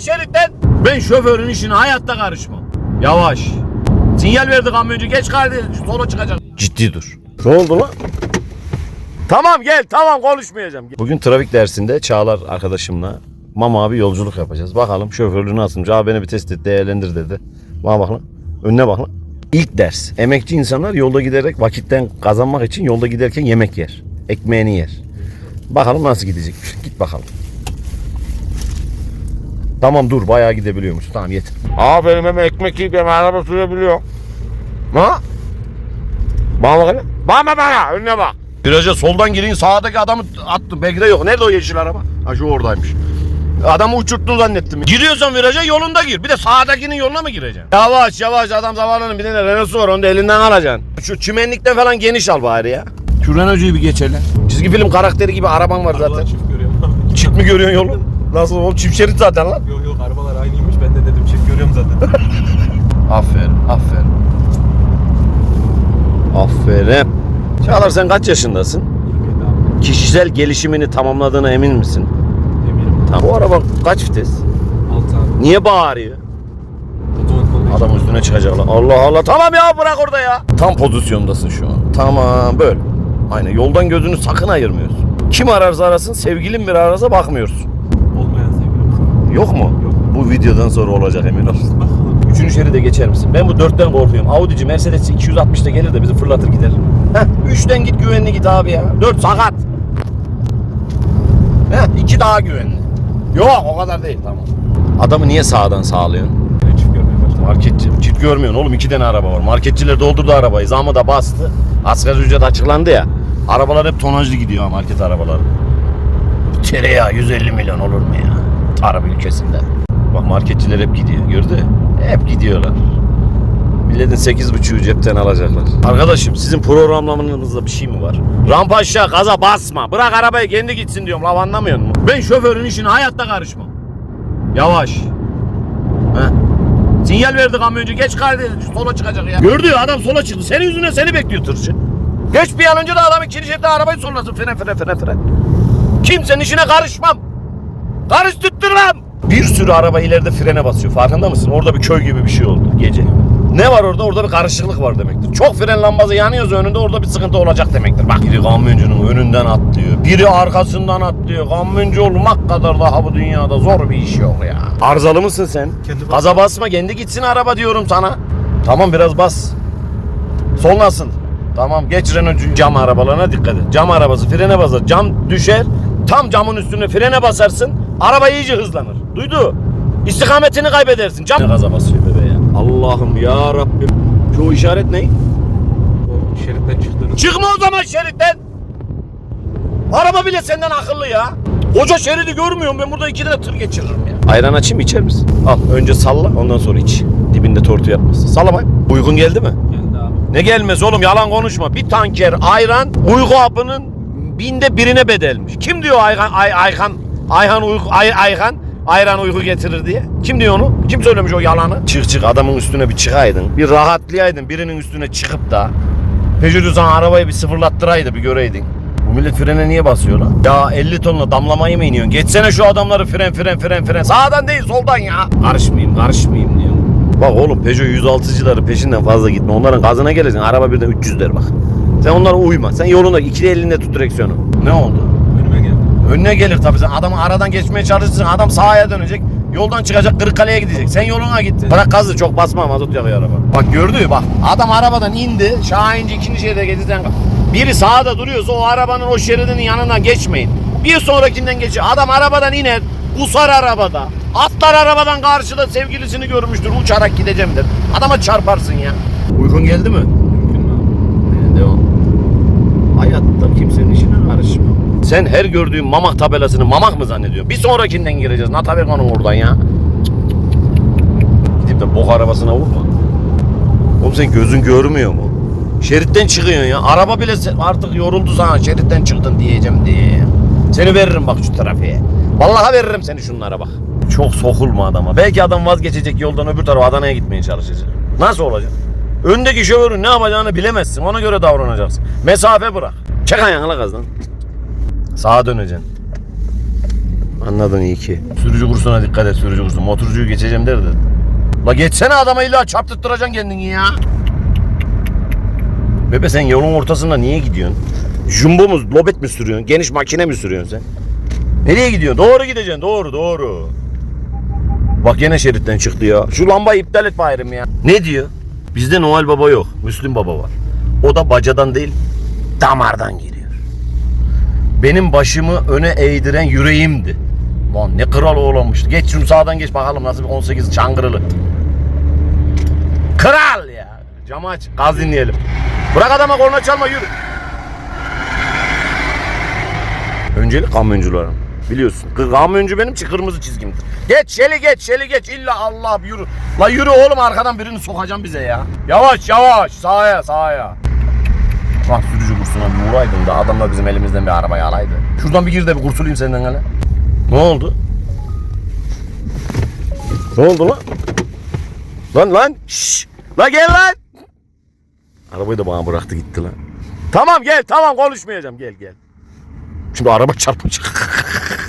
şeritten. Ben şoförün işine hayatta karışmam. Yavaş. Sinyal verdi kamyoncu geç kaldı sola çıkacak. Ciddi dur. Ne oldu lan? Tamam gel tamam konuşmayacağım. Bugün trafik dersinde Çağlar arkadaşımla Mama abi yolculuk yapacağız. Bakalım şoförlüğü nasılmış. Abi beni bir test et değerlendir dedi. Bana bak lan. Önüne bak lan. İlk ders. Emekçi insanlar yolda giderek vakitten kazanmak için yolda giderken yemek yer. Ekmeğini yer. Bakalım nasıl gidecekmiş. Git bakalım. Tamam dur bayağı gidebiliyormuş. Tamam yeter. Aferin hem ekmek yiyip hem araba sürebiliyor. Ha? Bana bak hele. Bana bana önüne bak. Viraja soldan girin sağdaki adamı attım. Belki de yok. Nerede o yeşil araba? Ha şu oradaymış. Adamı uçurttun zannettim. Giriyorsan viraja yolunda gir. Bir de sağdakinin yoluna mı gireceksin? Yavaş yavaş adam zavalının bir tane Renault'su var onu da elinden alacaksın. Şu çimenlikte falan geniş al bari ya. Şu Renault'cuyu bir geçelim. Çizgi film karakteri gibi araban var zaten. Arabalar çift görüyorum. Çift mi görüyorsun yolu? Nasıl oğlum çift şerit zaten lan. yok yok arabalar aynıymış ben de dedim çift görüyorum zaten. Aferin, aferin. Aferin. Çağlar sen kaç yaşındasın? Kişisel gelişimini tamamladığına emin misin? Eminim. Tamam. Bu araba kaç vites? 6 abi. Niye bağırıyor? Otomatik olduğu için. Adam üstüne çıkacaklar. Allah Allah. Tamam ya bırak orada ya. Tam pozisyondasın şu an. Tamam böyle. Aynen yoldan gözünü sakın ayırmıyorsun. Kim ararsa arasın sevgilin bir ararsa bakmıyorsun. Yok mu? Yok. Bu videodan sonra olacak emin ol. Bakalım. Üçüncü şeride geçer misin? Ben bu dörtten korkuyorum. Audi'ci Mercedes 260'da gelir de bizi fırlatır gider. Heh, üçten git güvenli git abi ya. Dört sakat. Heh, iki daha güvenli. Yok o kadar değil tamam. Adamı niye sağdan sağlıyorsun? Marketçi, çift görmüyorsun oğlum iki tane araba var. Marketçiler doldurdu arabayı. Zamı da bastı. Asgari ücret açıklandı ya. Arabalar hep tonajlı gidiyor ha market arabaları. Tereyağı 150 milyon olur mu ya? Tarım ülkesinde. Bak marketçiler hep gidiyor. Gördü? Hep gidiyorlar. Milletin 8.5'ü cepten alacaklar. Arkadaşım sizin programlamanızda bir şey mi var? Rampa aşağı gaza basma. Bırak arabayı kendi gitsin diyorum. Lav anlamıyor musun? Ben şoförün işine hayatta karışmam. Yavaş. Heh. Sinyal verdi kamyoncu geç kaldı sola çıkacak ya. Gördü ya adam sola çıktı. Senin yüzünden seni bekliyor tırcı. Geç bir an önce de adam ikinci şeritte arabayı sollasın. Fren fren fren fren. Kimsenin işine karışmam. Karıştırtmam. Bir sürü araba ileride frene basıyor. Farkında mısın? Orada bir köy gibi bir şey oldu gece. Ne var orada? Orada bir karışıklık var demektir. Çok fren lambası yanıyorsa önünde orada bir sıkıntı olacak demektir. Bak biri kamyoncunun önünden atlıyor. Biri arkasından atlıyor. Kamyoncu olmak kadar daha bu dünyada zor bir iş yok ya. Arızalı mısın sen? Kendi bas- Gaza basma kendi gitsin araba diyorum sana. Tamam biraz bas. Sol nasıl? Tamam geç Renault cam arabalarına dikkat et. Cam arabası frene basar. Cam düşer. Tam camın üstüne frene basarsın. Araba iyice hızlanır. Duydu? İstikametini kaybedersin. Cam gaza basıyor bebe ya. Allah'ım ya Rabbim. Şu işaret ne? O şeritten çıktığını. Çıkma o zaman şeritten. Araba bile senden akıllı ya. Koca şeridi görmüyorum ben burada iki tane tır geçiririm ya. Ayran açayım mı içer misin? Al önce salla ondan sonra iç. Dibinde tortu yapmasın. Salla bak. Uygun geldi mi? Geldi abi. Ne gelmez oğlum yalan konuşma. Bir tanker ayran uyku hapının binde birine bedelmiş. Kim diyor Ayhan, Ay, Ayhan, Ayhan uyku, Ay, Ayhan ayran uyku getirir diye? Kim diyor onu? Kim söylemiş o yalanı? Çık çık adamın üstüne bir çıkaydın. Bir rahatlayaydın birinin üstüne çıkıp da. Peugeot'u sana arabayı bir sıfırlattıraydı bir göreydin. Bu millet frene niye basıyor lan? Ya 50 tonla damlamayı mı iniyorsun? Geçsene şu adamları fren fren fren fren. Sağdan değil soldan ya. Karışmayayım karışmayayım diyor. Bak oğlum Peugeot 106'cıları peşinden fazla gitme. Onların gazına geleceksin. Araba birden 300 der bak. Sen onlara uyma. Sen yolunda ikili elinde tut direksiyonu. Ne oldu? Önüne gelir tabii. Sen adamı aradan geçmeye çalışırsın. Adam sağa dönecek. Yoldan çıkacak Kırıkkale'ye gidecek. Sen yoluna git. Bırak gazı çok basma mazot yakıyor araba. Bak gördü bak. Adam arabadan indi. Şahinci ikinci şeride geçeceksin. Biri sağda duruyorsa o arabanın o şeridinin yanından geçmeyin. Bir sonrakinden geçiyor. Adam arabadan iner. Kusar arabada. Atlar arabadan karşıda sevgilisini görmüştür. Uçarak gideceğim der. Adama çarparsın ya. Uykun geldi mi? Mümkün mü abi? Devam. Hayatta kimsenin karışma. Sen her gördüğün mamak tabelasını mamak mı zannediyorsun? Bir sonrakinden gireceğiz. Nataver onu oradan ya. Gidip de bok arabasına vurma. Oğlum sen gözün görmüyor mu? Şeritten çıkıyorsun ya. Araba bile artık yoruldu sana. Şeritten çıktın diyeceğim diye. Seni veririm bak şu trafiğe. Vallahi veririm seni şunlara bak. Çok sokulma adama. Belki adam vazgeçecek yoldan öbür tarafa Adana'ya gitmeye çalışacak. Nasıl olacak? Öndeki şoförün ne yapacağını bilemezsin. Ona göre davranacaksın. Mesafe bırak. Çek ayağını gazdan. Sağa döneceksin. Anladın iyi ki. Sürücü kursuna dikkat et sürücü kursu. Motorcuyu geçeceğim derdi. La geçsene adama illa çarptırtıracaksın kendini ya. Bebe sen yolun ortasında niye gidiyorsun? Jumbo mu, lobet mi sürüyorsun? Geniş makine mi sürüyorsun sen? Nereye gidiyorsun? Doğru gideceksin. Doğru, doğru. Bak yine şeritten çıktı ya. Şu lambayı iptal et bayram ya. Ne diyor? Bizde Noel Baba yok. Müslüm Baba var. O da bacadan değil, damardan giriyor. Benim başımı öne eğdiren yüreğimdi. Lan ne kral oğlanmıştı. Geç şunu sağdan geç bakalım nasıl bir 18 çangırılı. Kral ya. Camı aç. Gaz dinleyelim. Bırak adama korna çalma yürü. Öncelik kamyoncularım. Biliyorsun. Kamyoncu benim için kırmızı çizgimdir. Geç şeli geç şeli geç. İlla Allah yürü. La yürü oğlum arkadan birini sokacağım bize ya. Yavaş yavaş. Sağa sağa. Bak sürücü kursuna bir uğraydın da adamlar bizim elimizden bir arabayı alaydı. Şuradan bir gir de bir kurtulayım senden hele. Ne oldu? Ne oldu lan? Lan lan. Şşş. La gel lan. Arabayı da bana bıraktı gitti lan. Tamam gel tamam konuşmayacağım gel gel. Şimdi araba çarpacak.